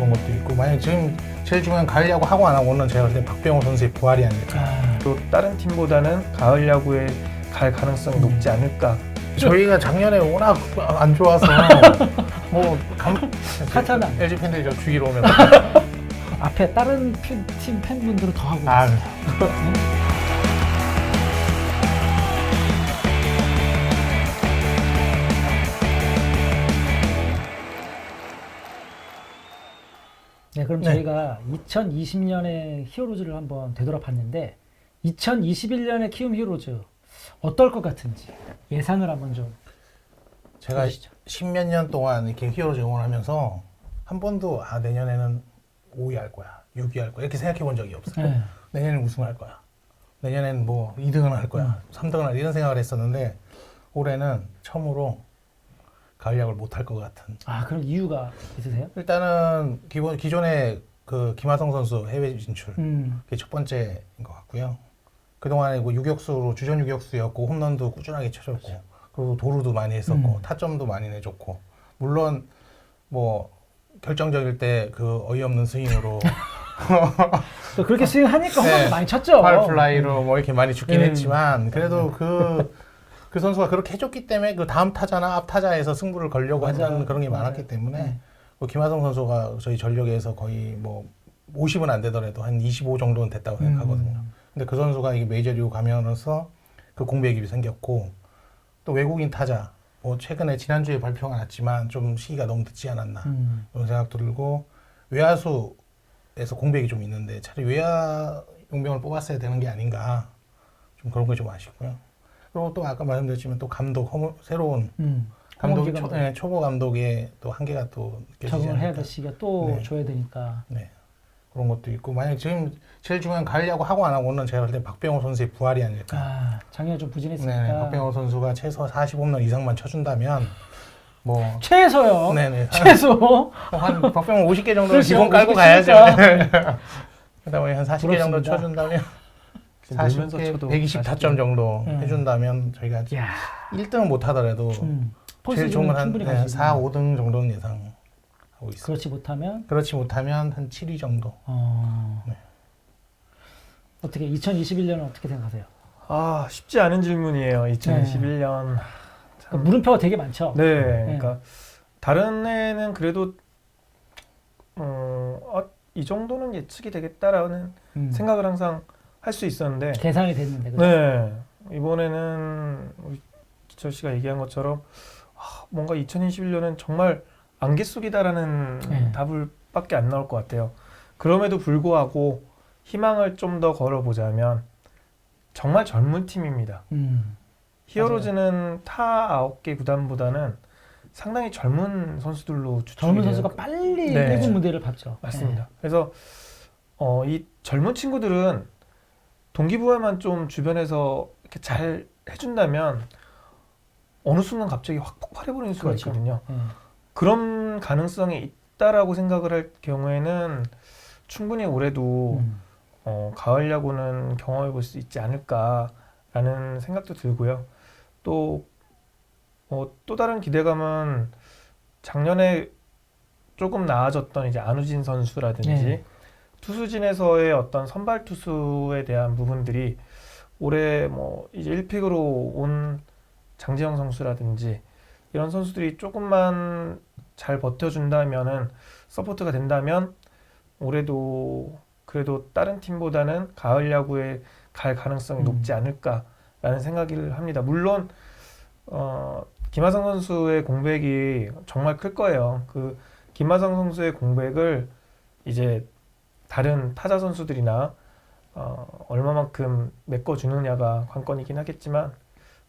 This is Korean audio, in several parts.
그런 것도 있고 만약 지금 제일 중요한 가을 야구 하고 안 하고는 제가 볼때 박병호 선수의 부활이 아닐까. 아, 또 다른 팀보다는 가을 야구에 갈 가능성이 음. 높지 않을까. 저희가 작년에 워낙 안 좋아서 뭐 감, 하찮아. LG 팬들이 저 죽이러 오면 앞에 다른 팬- 팀 팬분들은 더 하고 아, 있어요. 네, 그럼 네. 저희가 2020년에 히어로즈를 한번 되돌아봤는데 2021년에 키움 히어로즈 어떨 것 같은지 예상을 한번 좀 제가 해주시죠. 십몇 년 동안 이렇게 히어로즈 응원하면서 한 번도 아 내년에는 5위 할 거야, 6위 할 거야 이렇게 생각해 본 적이 없어요. 네. 내년엔 우승할 거야. 내년엔 뭐 2등을 할 거야. 3등을 할 이런 생각을 했었는데 올해는 처음으로 가을 야구를 못할 것 같은. 아 그럼 이유가 있으세요? 일단은 기본 기존에 그 김하성 선수 해외 진출 음, 그게 첫 번째인 것 같고요. 그동안에 뭐 유격수로 주전 유격수였고 홈런도 꾸준하게 쳐줬고 그리고 도루도 많이 했었고 음. 타점도 많이 내줬고 물론 뭐 결정적일 때 그 어이없는 스윙으로 또 그렇게 스윙하니까 홈런도 네. 많이 쳤죠. 팔 플라이로 뭐 이렇게 많이 죽긴 음. 했지만 그래도 그, 그 선수가 그렇게 해줬기 때문에 그 다음 타자나 앞 타자에서 승부를 걸려고. 했던 그런 게 맞아요. 많았기 때문에 네. 뭐 김하성 선수가 저희 전력에서 거의 뭐 50은 안 되더라도 한 25 정도는 됐다고 생각하거든요. 음. 근데 그 선수가 이게 메이저리그 가면서 그 공백이 생겼고 또 외국인 타자 뭐 최근에 지난주에 발표가 났지만 좀 시기가 너무 늦지 않았나 음. 이런 생각도 들고 외야수에서 공백이 좀 있는데 차라리 외야 용병을 뽑았어야 되는 게 아닌가 좀 그런 게 좀 아쉽고요. 그리고 또 아까 말씀드렸지만 또 감독 허물- 새로운 음. 감독 초. 네, 초보 감독의 또 한계가 또 느껴지지 적응을 해야. 될 시기가 또 네. 줘야 되니까. 네. 그런 것도 있고 만약 지금 제일 중요한 야구 하고 안 하고는 제가 볼때 박병호 선수의 부활이 아닐까. 아, 작년에 좀 부진했으니까. 네, 박병호 선수가 최소 40홈런 이상만 쳐준다면 뭐 최소요. 네네 최소. 한 박병호 50개 정도는 그렇죠. 기본 깔고 50개 가야죠. 그다음에 한 40개 정도 부럽습니다. 쳐준다면 놀면서 40개, 쳐도 120 40개. 타점 정도 음. 해준다면 저희가 야. 1등은 못 하더라도 음. 제일 좋은 건한 충분히 네, 가시고. 4, 5등 정도는 예상하고 있습니다. 그렇지 못하면 그렇지 못하면 한 7위 정도. 어. 네. 어떻게 2021년은 어떻게 생각하세요? 아 쉽지 않은 질문이에요. 2021년. 그러니까 물음표가 되게 많죠. 네, 그러니까 다른 애는 그래도 어, 아, 이 정도는 예측이 되겠다라는 음. 생각을 항상 할 수 있었는데 계산이 됐는데. 그죠? 네 이번에는 우리 기철 씨가 얘기한 것처럼 아, 뭔가 2021년은 정말 안개 속이다라는 네. 답을 밖에 안 나올 것 같아요. 그럼에도 불구하고 희망을 좀 더 걸어보자면 정말 젊은 팀입니다. 음. 히어로즈는 타 아홉 개 구단보다는 상당히 젊은 선수들로 추측이 젊은 돼요. 선수가 빨리 네. 일군 무대를 밟죠. 맞습니다. 그래서 어, 이 젊은 친구들은 동기부여만 좀 주변에서 이렇게 잘 해준다면 어느 순간 갑자기 확 폭발해버리는 수가 그렇죠. 있거든요. 네. 네. 그런 가능성이 있다라고 생각을 할 경우에는 충분히 올해도 음. 어, 가을 야구는 경험해 볼 수 있지 않을까라는 생각도 들고요. 또, 어, 또 다른 기대감은 작년에 조금 나아졌던 이제 안우진 선수라든지 네. 투수진에서의 어떤 선발 투수에 대한 부분들이 올해 뭐 이제 1픽으로 온 장재영 선수라든지 이런 선수들이 조금만 잘 버텨준다면은 서포트가 된다면 올해도 그래도 다른 팀보다는 가을 야구에 갈 가능성이 음. 높지 않을까라는 생각을 합니다. 물론 어, 김하성 선수의 공백이 정말 클 거예요. 그 김하성 선수의 공백을 이제 다른 타자 선수들이나 어, 얼마만큼 메꿔주느냐가 관건이긴 하겠지만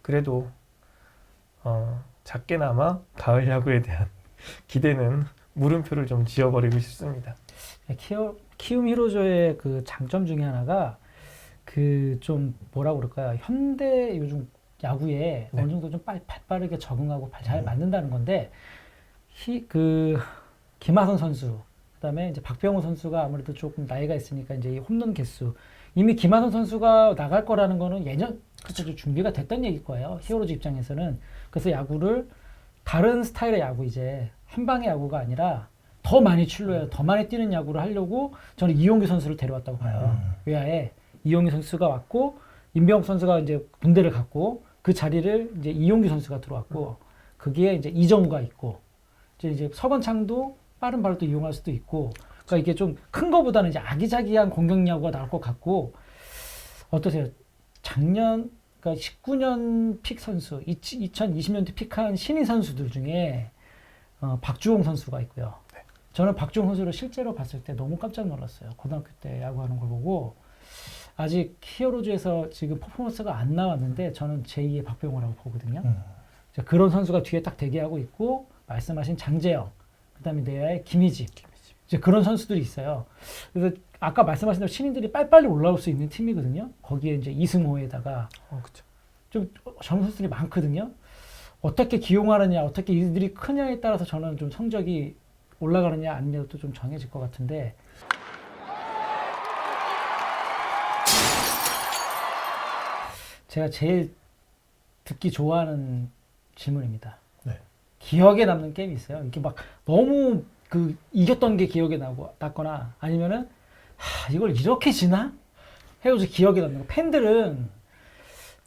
그래도 어, 작게나마 가을 야구에 대한 기대는 물음표를 좀 지어버리고 싶습니다. 네, 키움, 키움 히로조의 그 장점 중에 하나가 그 좀 뭐라 그럴까요? 현대 요즘 야구에 네. 어느 정도 좀 빨, 빠르게 적응하고 발- 잘 음. 맞는다는 건데 히, 그 김하선 선수 그다음에 이제 박병호 선수가 아무래도 조금 나이가 있으니까 이제 이 홈런 개수 이미 김하선 선수가 나갈 거라는 거는 예년부터 좀 준비가 됐던 얘기일 거예요. 히어로즈 입장에서는 그래서 야구를 다른 스타일의 야구 이제 한 방의 야구가 아니라 더더 많이 출루해요. 더 많이 뛰는 야구를 하려고 저는 이용규 선수를 데려왔다고 봐요. 음. 외야에 이용규 선수가 왔고 임병욱 선수가 이제 군대를 갔고 그 자리를 이제 이용규 선수가 들어왔고 거기에 이제 이정우가 있고 이제 이제 서건창도 빠른 발도 이용할 수도 있고 그러니까 이게 좀 큰 거보다는 이제 아기자기한 공격 야구가 나올 것 같고 어떠세요? 작년 그러니까 19년 픽 선수, 2020년대 픽한 신인 선수들 중에 어, 박주홍 선수가 있고요. 저는 박주홍 선수를 실제로 봤을 때 너무 깜짝 놀랐어요. 고등학교 때 야구하는 걸 보고 아직 히어로즈에서 지금 퍼포먼스가 안 나왔는데 저는 제2의 박병호라고 보거든요. 음. 자, 그런 선수가 뒤에 딱 대기하고 있고 말씀하신 장재영, 그다음에 내야의 김희집, 이제 그런 선수들이 있어요. 그래서 아까 말씀하신 대로 신인들이 빨리빨리 올라올 수 있는 팀이거든요. 거기에 이제 이승호에다가 어. 좀 젊은 선수들이 많거든요. 어떻게 기용하느냐, 어떻게 이들이 크냐에 따라서 저는 좀 성적이 올라가느냐 아니냐도 좀 정해질 것 같은데 제가 제일 듣기 좋아하는 질문입니다. 네. 기억에 남는 게임이 있어요. 이게 막 너무 그 이겼던 게 기억에 나고 났거나 아니면은 하, 이걸 이렇게 지나? 해가지고 기억에 남는 거. 팬들은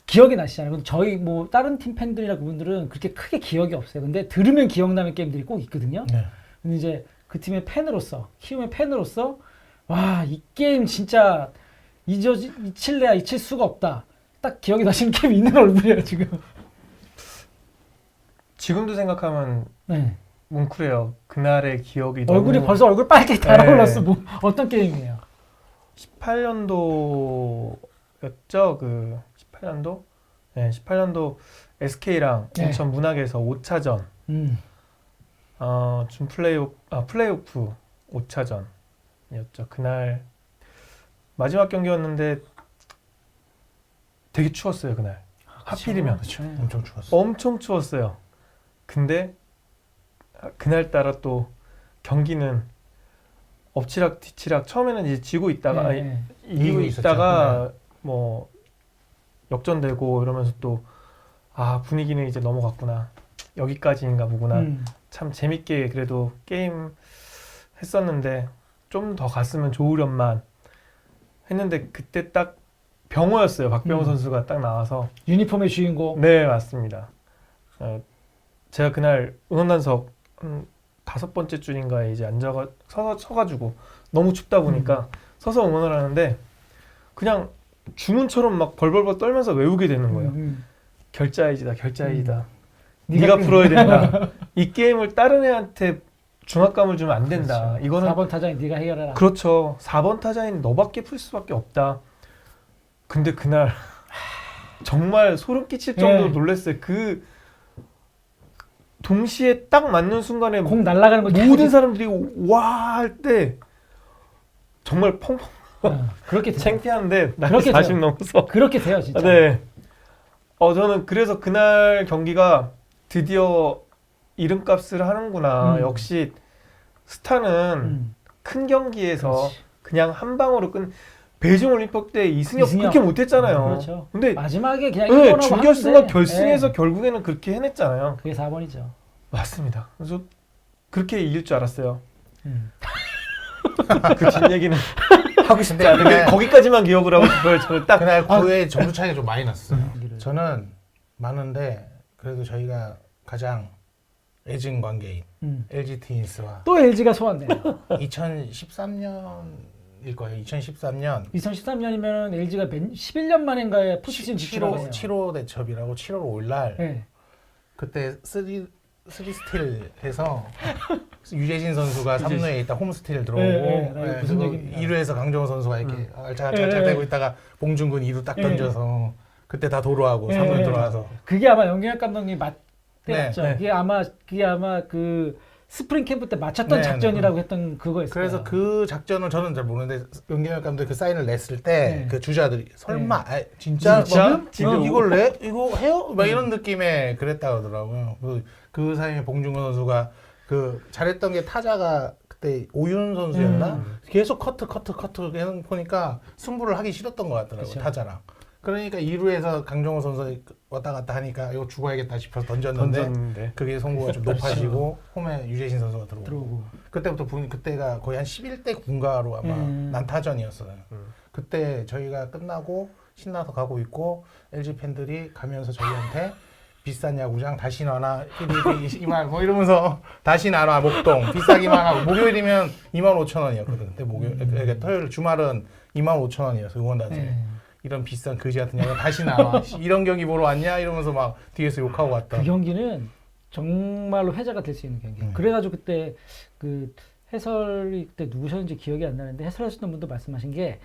기억이 나시잖아요. 근데 저희 뭐 다른 팀 팬들이나 그분들은 그렇게 크게 기억이 없어요. 근데 들으면 기억나는 게임들이 꼭 있거든요. 네. 근데 이제 그 팀의 팬으로서 키움의 팬으로서 와 이 게임 진짜 잊어 잊힐래야 잊힐 수가 없다. 딱 기억이 나시는 게임이 있는 얼굴이에요 지금. 지금도 생각하면 네. 뭉클해요. 그날의 기억이 얼굴이 너무 벌써 얼굴 빨개 달아올랐어. 네. 뭐 어떤 게임이에요? 18년도였죠. 그 18년도? 네, 18년도 SK랑 네. 인천 문학에서 5차전 음. 어, 준 플레이오프 아, 플레이오프 5차전이었죠. 그날 마지막 경기였는데 되게 추웠어요, 그날. 하필이면 네. 엄청 추웠어. 엄청 추웠어요. 근데 그날 따라 또 경기는 엎치락 뒤치락 처음에는 이제 지고 있다가 아니, 네. 이기고 이기고. 있다가 뭐 역전되고 이러면서 또 아 분위기는 이제 넘어갔구나 여기까지인가 보구나 음. 참 재밌게 그래도 게임 했었는데 좀 더 갔으면 좋으련만 했는데 그때 딱 병호였어요 박병호 음. 선수가 딱 나와서 유니폼의 주인공. 네 맞습니다 어, 제가 그날 응원단석 한 다섯 번째 줄인가에 이제 앉아가 서, 서가지고 너무 춥다 보니까 서서 응원을 하는데 그냥 주문처럼 막 벌벌벌 떨면서 외우게 되는 거예요 음, 음. 결자이지다 결자이지다 네가 네가 그- 풀어야 된다. 이 게임을 다른 애한테 중압감을 주면 안 된다. 그렇죠. 이거는 4번 타자인 네가 해결해라. 그렇죠. 4번 타자인 너밖에 풀 수밖에 없다. 근데 그날 정말 소름 끼칠 정도로 네. 놀랐어요. 그 동시에 딱 맞는 순간에 공 날아가는 거 모든 사람들이 와 할 때 정말 펑펑 어, 그렇게 돼요. 창피한데 나 그렇게 40 돼요. 넘어서 그렇게 돼요 진짜. 네. 어 저는 그래서 그날 경기가 드디어 이름값을 하는구나. 음. 역시 스타는 음. 큰 경기에서 그렇지. 그냥한 방으로 끈 베이징 올림픽 때 이승엽, 이승엽. 그렇게 못했잖아요. 그렇죠. 근데 마지막에 그냥 네, 준결승과 결승에서 네. 결국에는 그렇게 해냈잖아요. 그게 4번이죠. 맞습니다. 그래서 그렇게 이길 줄 알았어요. 음. 그뒷 얘기는 하고 싶지 근데 않은데 거기까지만 기억을 하고 싶어요. 저는 딱 그날 9회 점수 차이가 좀 많이 났어요. 경기를. 저는 많은데 그래도 저희가 가장 애증 관계인 음. LG 트윈스와 또 LG가 소환돼요. 2013년 일 거예요. 2013년 2013년이면 LG가 11년 만인가에 포스트시즌 7호 진출하네요. 7호 대첩이라고 7월 5일 날 네. 그때 3 쓰리 스틸 해서 유재진 선수가 유재진. 3루에 있다 홈 스틸 들어오고 네, 네, 네, 무슨 그리고 얘기입니까? 2루에서 강정호 선수가 이렇게 음. 알차알차알차 네, 대고 네. 있다가 봉준군 2루 딱 네. 던져서 그때 다 도로하고 네, 3루 네. 들어와서 그게 아마 영경혁 감독님 맞 때였죠. 네, 네. 그게 아마 그게 아마 그 스프링 캠프 때 맞췄던 네, 작전이라고 했던 그거였어요. 그래서 그 작전을 저는 잘 모르는데 연경혁 감독이 그 사인을 냈을 때 네. 그 주자들이 설마 아, 진짜 진짜? 뭐, 진짜? 어, 이걸 내 이거 해요? 막 이런 느낌에 그랬다 그러더라고요. 그, 그 사이에 봉준호 선수가 그 잘했던 게 타자가 그때 오윤 선수였나? 음. 계속 커트 커트 커트 계속 보니까 승부를 하기 싫었던 것 같더라고요 그쵸. 타자랑. 그러니까 2루에서 강정호 선수 왔다 갔다 하니까 이거 죽어야겠다 싶어서 던졌는데 던졌는데 그게 송구가 좀 높아지고 홈에 유재신 선수가 들어오고 들어오고 그때부터 분 그때가 거의 한 11대 군가로 아마 음. 난타전이었어요. 음. 그때 저희가 끝나고 신나서 가고 있고 LG 팬들이 가면서 저희한테 비싼 야구장 다시 나나 이말 뭐 이러면서 다시 나나 목동 비싸기만 하고 목요일이면 2만 5천 원이었거든. 그때 목요일 그러니까 토요일 주말은 2만 5천 원이었어 응원단체. 네. 이런 비싼 거지 같은 야구 다시 나와 이런 경기 보러 왔냐 이러면서 막 뒤에서 욕하고 왔다. 그 경기는 정말로 회자가 될 수 있는 경기. 음. 그래가지고 그때 그 해설이 그때 누구셨는지 기억이 안 나는데 해설하셨던 분도 말씀하신 게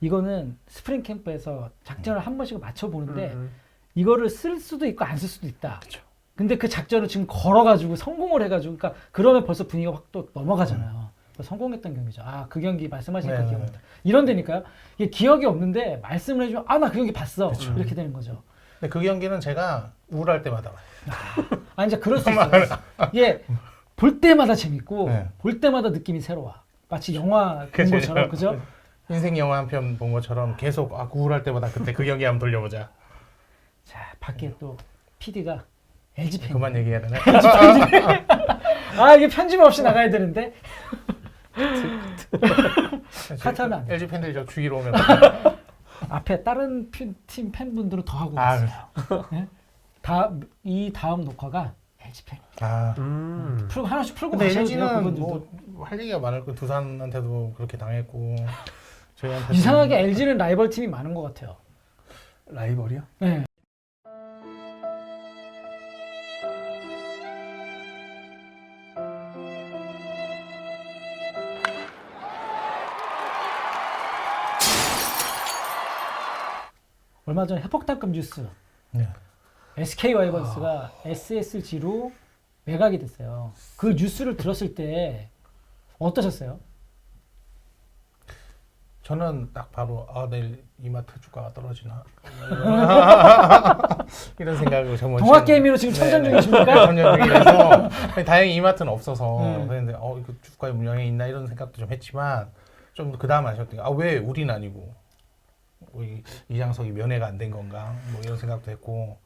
이거는 스프링 캠프에서 작전을 한 번씩 맞춰 보는데 음. 이거를 쓸 수도 있고 안 쓸 수도 있다. 그쵸. 근데 그 작전을 지금 걸어가지고 성공을 해가지고, 그러니까 그러면 벌써 분위기가 확 또 넘어가잖아요. 성공했던 경기죠. 아, 그 경기 말씀하시니까 네, 네, 기억납니다. 이런 데니까요. 이게 기억이 없는데 말씀을 해주면 아, 나 그 경기 봤어. 그쵸. 이렇게 되는 거죠. 근데 그 경기는 제가 우울할 때마다 봐요. 아, 이제 그럴 수 있어요. 이게 볼 때마다 재밌고, 네. 볼 때마다 느낌이 새로워. 마치 영화 본. 것처럼, 그죠? 인생 영화 한 편 본 것처럼 계속 아 우울할 때마다 그때 그 경기 한번 돌려보자. 자, 밖에 또 PD가 LG 팬. 그만 얘기해야 되나? 아, 이게 편집 없이 나가야 되는데. 안 돼. LG 팬들이 저 주위로 오면 앞에 다른 피- 팀 팬분들은 더 하고 아, 있어요. 네? 다, 이 다음 녹화가 LG 팬. 아. 음. 풀고 하나씩 풀고 근데 가셔도 돼요. LG는 그분들도. 뭐 할 얘기가 많을 거 두산한테도 그렇게 당했고 저희한테 이상하게 LG는 라이벌 팀이 많은 것 같아요. 라이벌이요? 네. 얼마 전에 해폭탄급 뉴스 네. SK 와이번스가 SSG로 매각이 됐어요. 그 뉴스를 들었을 때 어떠셨어요? 저는 딱 바로 아 내일 이마트 주가가 떨어지나 이런 생각을 정말 동학 게임으로 지금 천전 네네. 중이십니까? 천년 중이라서 다행히 이마트는 없어서 네. 그랬는데 어 이거 주가에 물량이 있나 이런 생각도 좀 했지만 좀 그 다음 아셨던 게아왜 우리는 아니고 이장석이 면회가 안 된 건가 뭐 이런 생각도 했고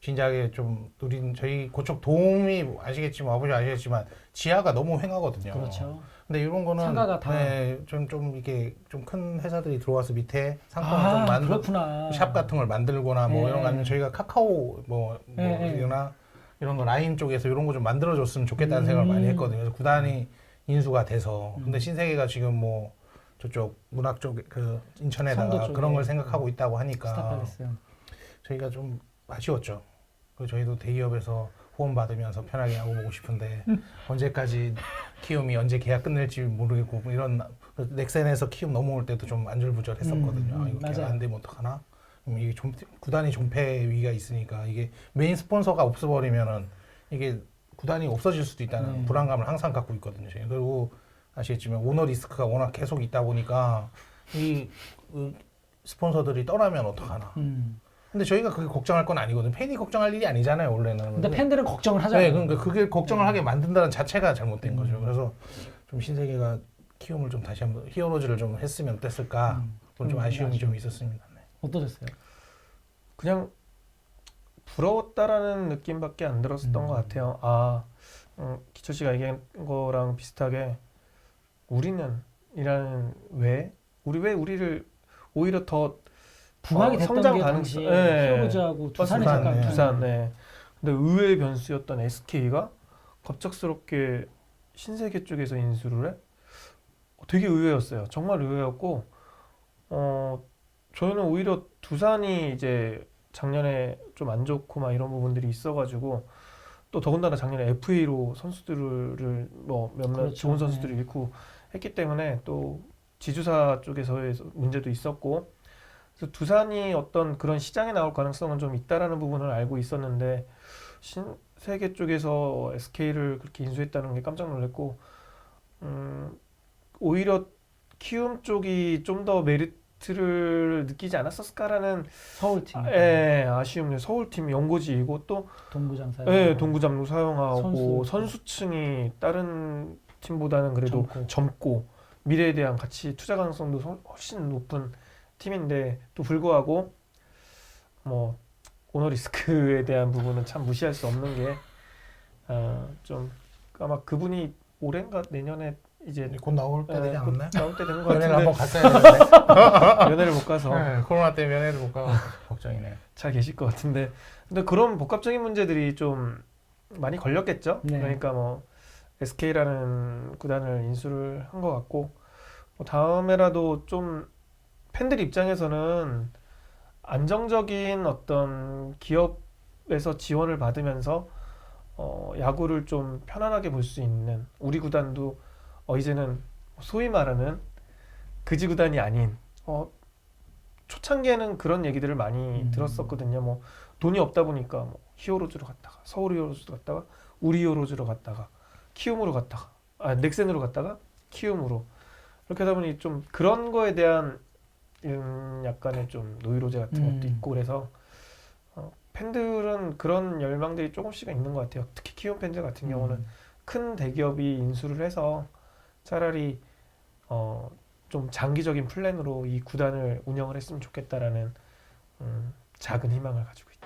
진작에 좀 우린 저희 고척 도움이 아시겠지만 아버지 아시겠지만 지하가 너무 횡하거든요. 그렇죠. 근데 이런 거는 상가가 다- 네, 좀, 좀 이게 좀 큰 회사들이 들어와서 밑에 상품을 아, 좀 만들. 샵 같은 걸 만들거나 뭐 네. 이런 거 아니면 저희가 카카오 뭐, 뭐 네, 네. 이거나 이런 거 라인 쪽에서 이런 거 좀 만들어 줬으면 좋겠다는 음. 생각을 많이 했거든요. 그래서 구단이 인수가 돼서 음. 근데 신세계가 지금 뭐 저쪽 문학 쪽 그 인천에다가. 그런 걸 생각하고 있다고 하니까. 저희가 좀 아쉬웠죠. 그 저희도 대기업에서 후원 받으면서 편하게 하고 보고 싶은데 언제까지 키움이 언제 계약 끝낼지 모르겠고 뭐 이런 그 넥센에서 키움 넘어올 때도 좀 안절부절했었거든요. 음, 음, 아, 이거 계약 맞아요. 안 되면 어떡하나? 이게 좀 구단이 존폐 위기가 있으니까 이게 메인 스폰서가 없어버리면은 이게 구단이 없어질 수도 있다는 네. 불안감을 항상 갖고 있거든요. 저희. 그리고 아시겠지만 오너 리스크가 워낙 계속 있다 보니까 이그 스폰서들이 떠나면 어떡하나? 음. 근데 저희가 그게 걱정할 건 아니거든. 팬이 걱정할 일이 아니잖아요, 원래는. 근데 팬들은 걱정을 하잖아요. 네, 그러니까 그게 걱정을 네. 하게 만든다는 자체가 잘못된 음. 거죠. 그래서 좀 신세계가 키움을 좀 다시 한번 히어로즈를 좀 했으면 어땠을까? 음. 그런 좀 음, 아쉬움이 아쉬움. 좀 있었습니다. 네. 어떠셨어요? 그냥 부러웠다라는 느낌밖에 안 들었었던 음. 것 같아요. 아, 음, 기철 씨가 얘기한 거랑 비슷하게 우리는 이라는 왜 우리 왜 우리를 오히려 더 부각이 어, 됐던 성장 게 당시 네. 히어로즈하고 두산이 두산, 잠깐 네. 두산 네. 근데 의외의 변수였던 SK가 갑작스럽게 신세계 쪽에서 인수를 해? 어, 되게 의외였어요. 정말 의외였고 어 저희는 오히려 두산이 이제 작년에 좀 안 좋고 막 이런 부분들이 있어가지고 또 더군다나 작년에 FA로 선수들을 뭐 몇몇 그렇죠. 좋은 선수들을 잃고 했기 때문에 또 지주사 쪽에서의 문제도 있었고 그래서 두산이 어떤 그런 시장에 나올 가능성은 좀 있다라는 부분을 알고 있었는데 신세계 쪽에서 SK를 그렇게 인수했다는 게 깜짝 놀랐고 음, 오히려 키움 쪽이 좀 더 메리트를 느끼지 않았었을까라는 서울팀. 예, 아쉬움이 서울팀 연고지이고 또 동부장사 예, 동구장로 사용하고 선수. 선수층이 다른 팀보다는 그래도 젊고. 젊고 미래에 대한 가치 투자 가능성도 서- 훨씬 높은 팀인데 또 불구하고 뭐 오너 리스크에 대한 부분은 참 무시할 수 없는 게 어, 좀 아마 그분이 올해인가 내년에 이제 곧 나올 때 되지 에, 곧 않았나요? 나올 때 되는 것 연애를 같은데 한번 갔어야 되는데 연애를 못 가서 네, 코로나 때문에 연애를 못 가고 걱정이네요. 잘 계실 것 같은데 근데 그런 복합적인 문제들이 좀 많이 걸렸겠죠. 네. 그러니까 뭐 SK라는 구단을 인수를 한 것 같고 뭐 다음에라도 좀 팬들 입장에서는 안정적인 어떤 기업에서 지원을 받으면서 어, 야구를 좀 편안하게 볼 수 있는 우리 구단도 어, 이제는 소위 말하는 그지 구단이 아닌 어, 초창기에는 그런 얘기들을 많이 음. 들었었거든요. 뭐 돈이 없다 보니까 뭐 히어로즈로 갔다가 서울 히어로즈로 갔다가 우리 히어로즈로 갔다가 키움으로 갔다가 아 넥센으로 갔다가 키움으로 이렇게 하다 보니 좀 그런 거에 대한 음, 약간의 좀 노이로제 같은 음. 것도 있고 그래서 어, 팬들은 그런 열망들이 조금씩은 있는 것 같아요. 특히 키움 팬들 같은 경우는 음. 큰 대기업이 인수를 해서 차라리 어, 좀 장기적인 플랜으로 이 구단을 운영을 했으면 좋겠다라는 음, 작은 희망을 가지고 있다.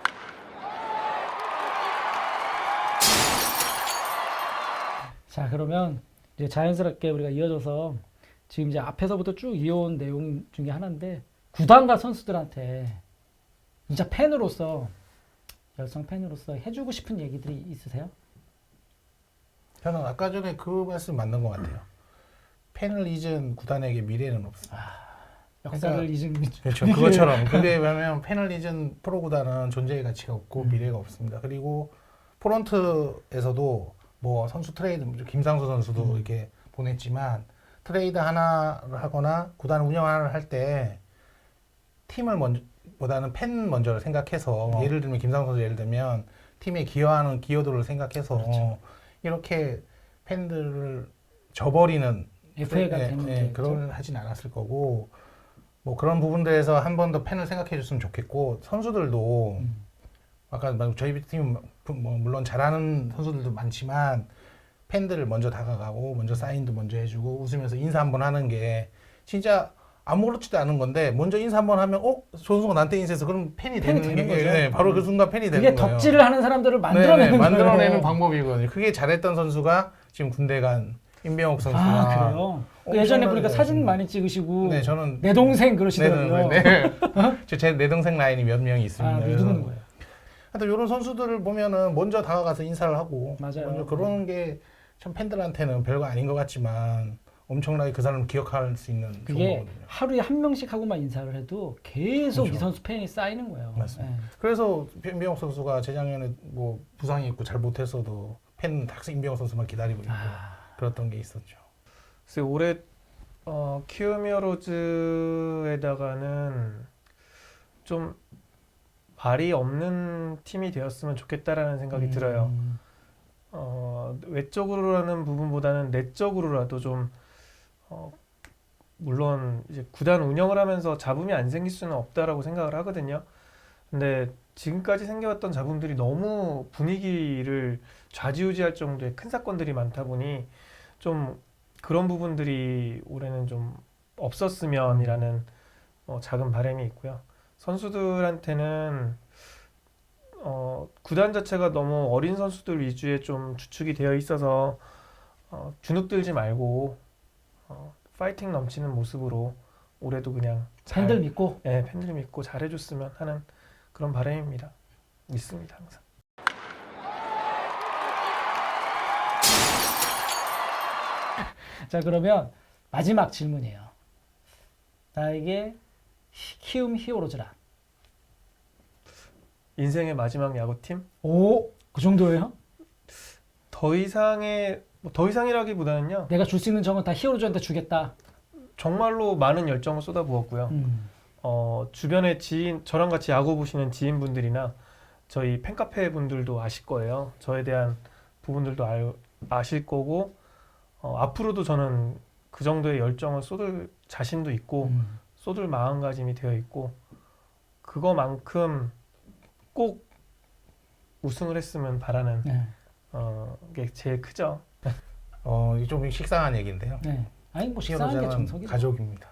자 그러면 이제 자연스럽게 우리가 이어져서 지금 이제 앞에서부터 쭉 이어온 내용 중에 하나인데 구단과 선수들한테 진짜 팬으로서 열성 팬으로서 해주고 싶은 얘기들이 있으세요? 저는 아까 전에 그 말씀 맞는 것 같아요. 팬을 잊은 구단에게 미래는 없어. 역사를 그러니까- 잊은 그렇죠. 그것처럼. 근데 왜냐면 팬을 잊은 프로 구단은 존재의 가치가 없고 음. 미래가 없습니다. 그리고 프론트에서도 뭐 선수 트레이드, 김상수 선수도 음. 이렇게 보냈지만 트레이드 하나를 하거나 구단 운영 하나를 할때 팀을 먼저 보다는 팬 먼저를 생각해서 어. 예를 들면 김상수 선수 예를 들면 팀에 기여하는 기여도를 생각해서 그렇죠. 이렇게 팬들을 저버리는 네, 되는 네, 게 그런 하진 않았을 거고 뭐 그런 부분들에서 한 번 더 팬을 생각해 줬으면 좋겠고 선수들도 음. 아까 말 저희 팀 뭐 물론 잘하는 선수들도 많지만 팬들을 먼저 다가가고 먼저 사인도 먼저 해주고 웃으면서 인사 한번 하는 게 진짜 아무렇지도 않은 건데 먼저 인사 한번 하면 어 조승우가 나한테 인사해서 그럼 팬이 팬이 되는, 되는 게 거죠. 네, 바로 그 순간 팬이 되는 거예요. 덕질을 하는 사람들을 만들어내는 네네, 만들어내는 거예요. 방법이거든요. 그게 잘했던 선수가 지금 군대 간 임병욱 선수가 아 그래요? 그 예전에 보니까 사진. 많이 찍으시고 네, 저는 내 동생 그러시더라고요. 네, 네, 네. 제 내 동생 라인이 몇 명이 있습니다. 아 누구는 거예요? 하여튼 이런 선수들을 보면은 먼저 다가가서 인사를 하고 맞아요. 먼저 그런 게 참 팬들한테는 별거 아닌 것 같지만 엄청나게 그 사람을 기억할 수 있는 좋은 그게 거거든요. 하루에 한 명씩 하고만 인사를 해도 계속 그렇죠. 이 선수 팬이 쌓이는 거예요. 맞습니다. 네. 그래서 임병욱 선수가 재작년에 뭐 부상이 있고 잘 못했어도 팬은 탁 임병욱 선수만 기다리고 있고 아, 그랬던 게 있었죠. 그래서 올해 어, 키움 히어로즈에다가는 좀 발이 없는 팀이 되었으면 좋겠다라는 생각이 음, 들어요. 어, 외적으로라는 부분보다는 내적으로라도 좀 어, 물론 이제 구단 운영을 하면서 잡음이 안 생길 수는 없다라고 생각을 하거든요. 근데 지금까지 생겨왔던 잡음들이 너무 분위기를 좌지우지할 정도의 큰 사건들이 많다 보니 좀 그런 부분들이 올해는 좀 없었으면이라는 어, 작은 바람이 있고요. 선수들한테는 어, 구단 자체가 너무 어린 선수들 위주의 좀 주축이 되어 있어서 어, 주눅들지 말고 어, 파이팅 넘치는 모습으로 올해도 그냥 잘, 팬들 믿고 예, 팬들 믿고 잘해줬으면 하는 그런 바람입니다. 믿습니다 항상. 자 그러면 마지막 질문이에요. 나에게 히- 키움 히어로즈라. 인생의 마지막 야구팀 오, 그 정도예요? 더 이상의 뭐더 이상이라기보다는요 내가 줄 수 있는 정은 다 히어로즈한테 주겠다. 정말로 많은 열정을 쏟아부었고요. 음. 어, 주변에 지인, 저랑 같이 야구 보시는 지인분들이나 저희 팬카페 분들도 아실 거예요. 저에 대한 부분들도 알, 아실 거고, 어, 앞으로도 저는 그 정도의 열정을 쏟을 자신도 있고, 음. 쏟을 마음가짐이 되어 있고, 그거만큼 꼭 우승을 했으면 바라는 네. 어, 게 제일 크죠. 어, 이게 좀 식상한 얘기인데요. 네. 아니 뭐 식상한 게. 가족입니다.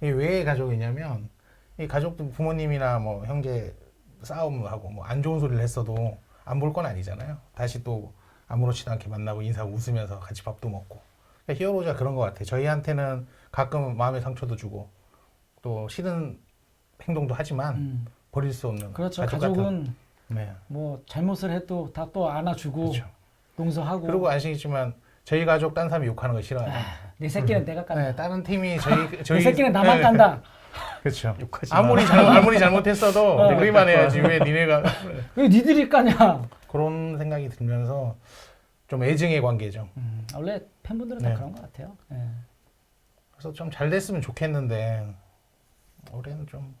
이게 왜 가족이냐면 이 가족들 부모님이나 뭐 형제 싸움하고 뭐 안 좋은 소리를 했어도 안 볼 건 아니잖아요. 다시 또 아무렇지도 않게 만나고 인사하고 웃으면서 같이 밥도 먹고. 그러니까 히어로즈가 그런 것 같아요. 저희한테는 가끔 마음의 상처도 주고 또 싫은 행동도 하지만 음. 버릴 수 없는 그렇죠. 가족 같은- 가족은 네. 뭐 잘못을 해도 다 또 안아주고 그렇죠. 용서하고 그리고 아시겠지만 저희 가족 딴 사람이 욕하는 거 싫어하죠. 내 새끼는 내가 깐다. 네, 다른 팀이 저희 저희 내 새끼는 나만 네, 깐다. 그렇죠. 욕하지 마. 아무리 잘못 아무리 잘못했어도 어. 우리만 해야지 왜 니네가 왜 니들이 까냐? 그런 생각이 들면서 좀 애증의 관계죠. 음, 원래 팬분들은 다 네. 그런 것 같아요. 예. 그래서 좀 잘 됐으면 좋겠는데 올해는 좀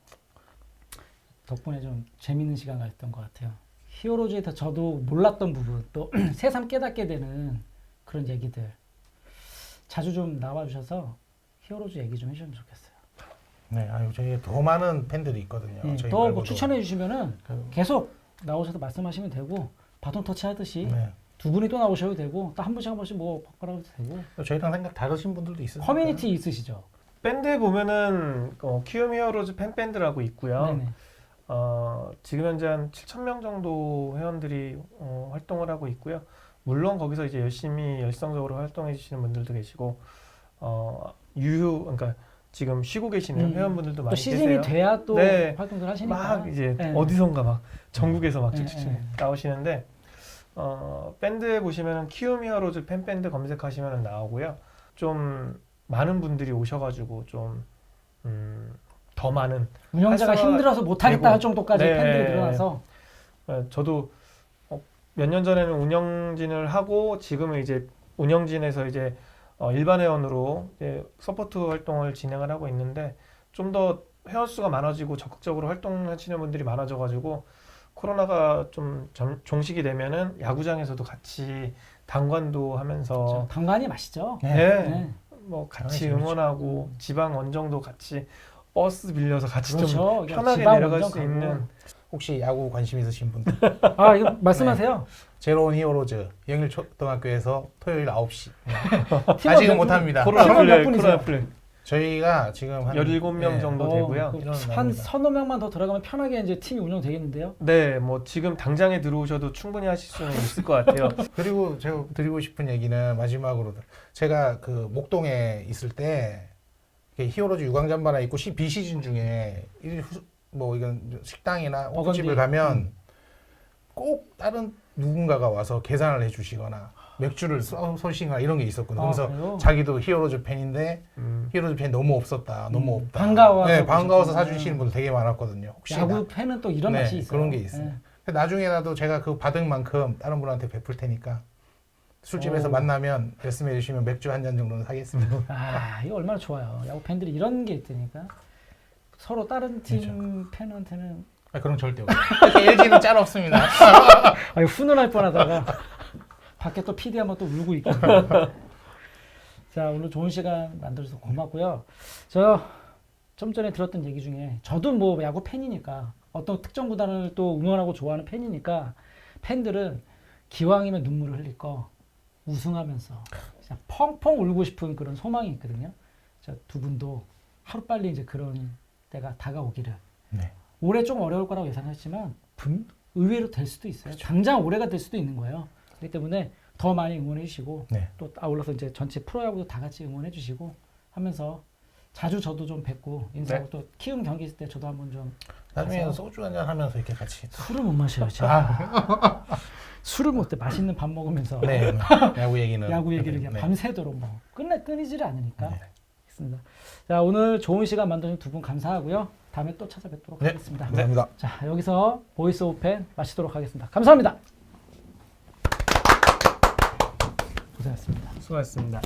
덕분에 좀 재밌는 시간 가졌던 것 같아요. 히어로즈에서 저도 몰랐던 부분 또 새삼 깨닫게 되는 그런 얘기들 자주 좀 나와주셔서 히어로즈 얘기 좀 해주시면 좋겠어요. 네, 아유 저희 더 많은 팬들이 있거든요. 예, 저희 더뭐. 추천해 주시면은 그, 계속 나오셔서 말씀하시면 되고 바톤 터치 하듯이 네. 두 분이 또 나오셔도 되고 또 한 분씩 한 번씩 뭐 바꿔라도 되고 또 저희랑 생각 다르신 분들도 있으니까. 커뮤니티 있으시죠? 밴드에 보면은 어, 키움 히어로즈 팬 밴드라고 있고요. 네네. 어, 지금 현재 한 7천 명 정도 회원들이 어, 활동을 하고 있고요. 물론 거기서 이제 열심히 열성적으로 활동해 주시는 분들도 계시고 어, 유휴 그러니까 지금 쉬고 계시는 음. 회원분들도 또 많이 시즌이 계세요. 돼야 또 네. 활동들 하시니까 막 이제 네. 어디선가 막 전국에서 막 네, 쭉쭉쭉 네. 나오시는데 어, 밴드에 보시면은 키움 히어로즈 팬 밴드 검색하시면 나오고요. 좀 많은 분들이 오셔가지고 좀 음, 더 많은 운영자가 힘들어서 못하겠다. 할 정도까지 네. 팬들이 늘어나서 어, 저도 몇년 전에는 운영진을 하고 지금은 이제 운영진에서 이제 어, 일반 회원으로 이제 서포트 활동을 진행을 하고 있는데 좀 더 회원 수가 많아지고 적극적으로 활동하시는 분들이 많아져가지고 코로나가 좀 점- 종식이 되면은 야구장에서도 같이 당관도 하면서 저 당관이 맛있죠. 네. 네. 네. 뭐 같이. 응원하고 지방 원정도 같이 버스 빌려서 같이 좀 그렇죠. 이게 편하게 지방 내려갈 수 가고. 있는 혹시 야구 관심 있으신 분들 아 이거 말씀하세요. 제로온 히어로즈 영일초등학교에서 토요일 9시. 팀원 아직은 몇못 분- 합니다. 코로나 팀원 몇 플레이 분이세요? 코로나 플레이 저희가 지금 한 17명 정도 어, 되고요. 그 이런 한. 서너 명만 더 들어가면 편하게 이제 팀이 운영되겠는데요. 네, 뭐 지금 당장에 들어오셔도 충분히 하실 수는 있을 것 같아요. 그리고 제가 드리고 싶은 얘기는 마지막으로 제가 그 목동에 있을 때 히어로즈 유광잠바나 있고 시, 비시즌 중에 일 후- 뭐 이건 식당이나 어건디. 호프집을 가면 꼭 다른 누군가가 와서 계산을 해주시거나 맥주를 쏘- 쏘시거나 이런 게 있었거든 요. 아, 그래서 그래요? 자기도 히어로즈 팬인데 음, 히어로즈 팬 너무 없었다, 너무 음, 없다. 반가워서 네, 반가워서 보셨구나. 사주시는 분들 되게 많았거든요. 혹시 야구 팬은 또 이런 네, 맛이 있어요. 그런 게 있어요. 네. 나중에라도 제가 그 받은 만큼 다른 분한테 베풀 테니까 술집에서 오. 만나면 말씀해 주시면 맥주 한 잔 정도는 사겠습니다. 아 이거 얼마나 좋아요. 야구 팬들이 이런 게 있으니까 서로 다른 팀 팬한테는 아, 그럼 절대 없어요. LG는 짤 없습니다. 아 이거 훈훈할 뻔하다가 밖에 또 PD 한번 또 울고 있고. 자 오늘 좋은 시간 만들어서 고맙고요. 저 좀 전에 들었던 얘기 중에 저도 뭐 야구 팬이니까 어떤 특정 구단을 또 응원하고 좋아하는 팬이니까 팬들은 기왕이면 눈물을 흘릴 거 우승하면서 진짜 펑펑 울고 싶은 그런 소망이 있거든요. 자, 두 분도 하루 빨리 이제 그런 때가 다가오기를. 네. 올해 좀 어려울 거라고 예상했지만 분- 의외로 될 수도 있어요. 당장 올해가 될 수도 있는 거예요. 그렇기 때문에 더 많이 응원해 주시고 네. 또 아울러서 이제 전체 프로야구도 다 같이 응원해 주시고 하면서 자주 저도 좀 뵙고 인사하고 또 키움 경기 있을 때 저도 한번 좀 나중에 가서- 소주 한잔 하면서 이렇게 같이. 술을 못 마셔요. 제가 술을 못때 맛있는 밥 먹으면서 네. 야구 얘기는. 야구 얘기를 그냥 네. 밤새도록 뭐 끝내 끊이지를 않으니까 네. 있습니다. 자 오늘 좋은 시간 만드신 두 분 감사하고요. 다음에 또 찾아뵙도록 네. 하겠습니다. 감사합니다. 자 여기서 보이스 오펜 마치도록 하겠습니다. 감사합니다. 고생하셨습니다. 수고하셨습니다.